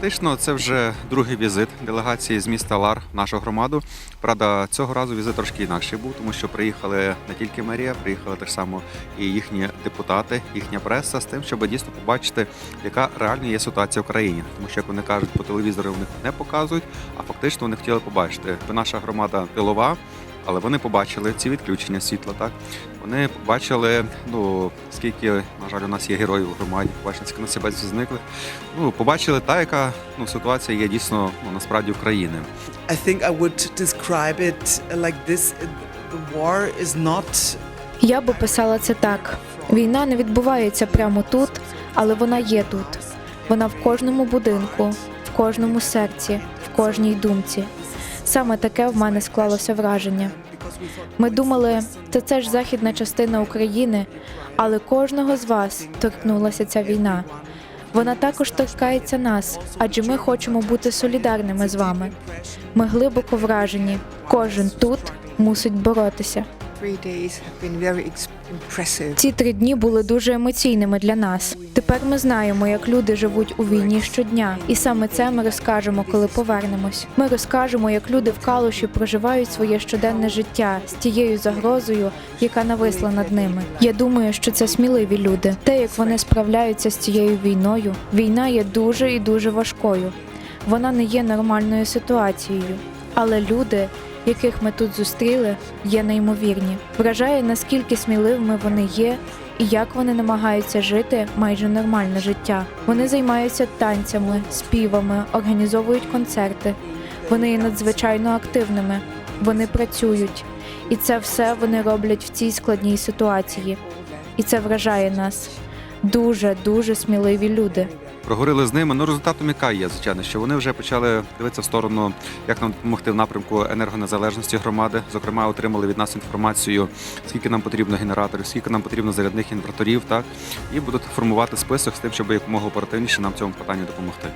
Фактично, це вже другий візит делегації з міста Лар в нашу громаду. Правда, цього разу візит трошки інакший був, тому що приїхали не тільки мерія, приїхали так само і їхні депутати, їхня преса з тим, щоб дійсно побачити, яка реальна є ситуація в країні. Тому що, як вони кажуть, по телевізору вони не показують, а фактично вони хотіли побачити. Наша громада тилова, але вони побачили ці відключення світла. Так вони побачили, ну скільки, на жаль, у нас є героїв у громаді, побачили, скільки на себе зниклих. Ну, побачили та, яка ну, ситуація є дійсно ну, насправді в країни. I think I would describe it like this the war is not Я би писала це так: війна не відбувається прямо тут, але вона є тут. Вона в кожному будинку, в кожному серці, в кожній думці. Саме таке в мене склалося враження. Ми думали, це це ж західна частина України, але кожного з вас торкнулася ця війна. Вона також торкається нас, адже ми хочемо бути солідарними з вами. Ми глибоко вражені. Кожен тут мусить боротися. Ці три дні були дуже емоційними для нас. Тепер ми знаємо, як люди живуть у війні щодня, і саме це ми розкажемо, коли повернемось. Ми розкажемо, як люди в Калуші проживають своє щоденне життя з тією загрозою, яка нависла над ними. Я думаю, що це сміливі люди. Те, як вони справляються з цією війною, війна є дуже і дуже важкою. Вона не є нормальною ситуацією, але люди яких ми тут зустріли, є неймовірні. Вражає, наскільки сміливими вони є і як вони намагаються жити майже нормальне життя. Вони займаються танцями, співами, організовують концерти. Вони є надзвичайно активними. Вони працюють, і це все вони роблять в цій складній ситуації. І це вражає нас. Дуже дуже сміливі люди. Проговорили з ними. Ну результатом яка є, звичайно, що вони вже почали дивитися в сторону, як нам допомогти в напрямку енергонезалежності громади. Зокрема, отримали від нас інформацію, скільки нам потрібно генераторів, скільки нам потрібно зарядних інверторів, так і будуть формувати список з тим, щоб якомога оперативніше нам в цьому питанні допомогти.